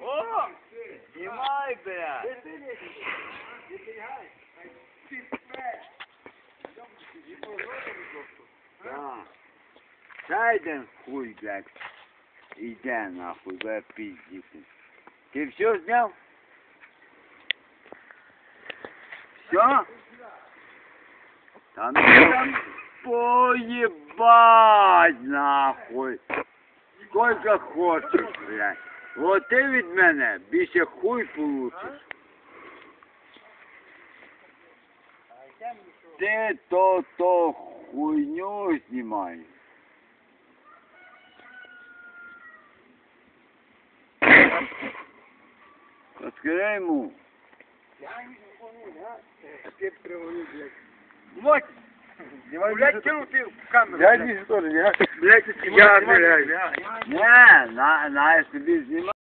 О! Знімай, блядь! Так. Сайден хуй, блядь. Іде нахуй, бе пиздіти. Ти все зняв? Все? Та ну там поїбать нахуй. Сколько хочеш, блядь. О, ти від мене більше хуй получиш. Ти то то хуйню знімаєш. Розкажи йому. Я не розумію, а? Ти приводив, блядь. Вот блядь, кинул ты в камеру. Я блядь. вижу тоже, я... Блядь, я, блядь. Не, на, на, я собі знімаю.